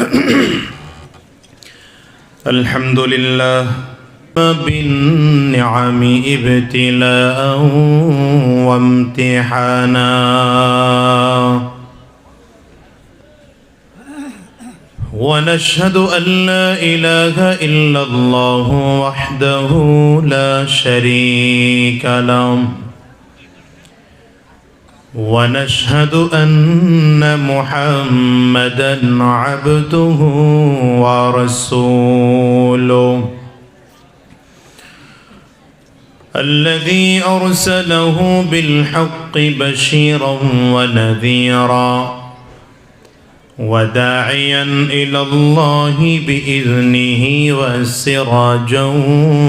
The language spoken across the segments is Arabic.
الحمد لله بالنعم ابتلاء وامتحانا. ونشهد أن لا إله إلا الله وحده لا شريك له. ونشهد أن محمدا عبده ورسوله. الذي أرسله بالحق بشيرا ونذيرا وداعيا إلى الله بإذنه وسراجا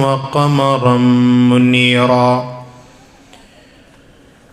وقمرا منيرا.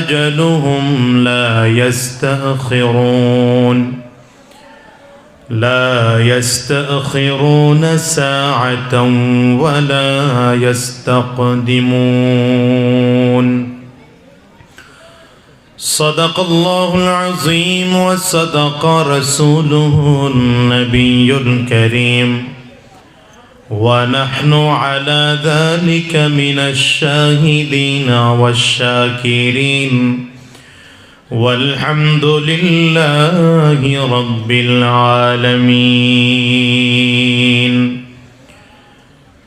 أجلهم لا يستأخرون. لا يستأخرون ساعة ولا يستقدمون. صدق الله العظيم وصدق رسوله النبي الكريم. ونحن على ذلك من الشاهدين والشاكرين. والحمد لله رب العالمين.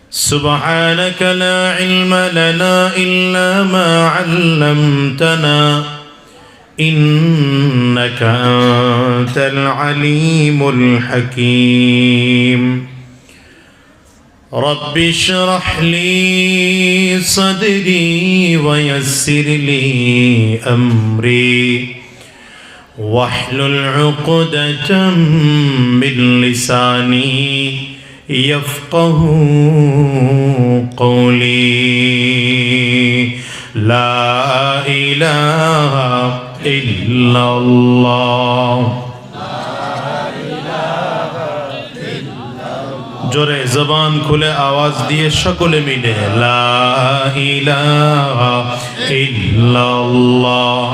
سبحانك لا علم لنا إلا ما علمتنا. إنك أنت العليم الحكيم. رب اشرح لي صدري ويسر لي أمري. واحلل عقدة من لساني يفقه قولي. لا إله إلا الله. জোরে জবান খুলে আওয়াজ দিয়ে সকলে মিলে লা ইলাহা ইল্লাল্লাহ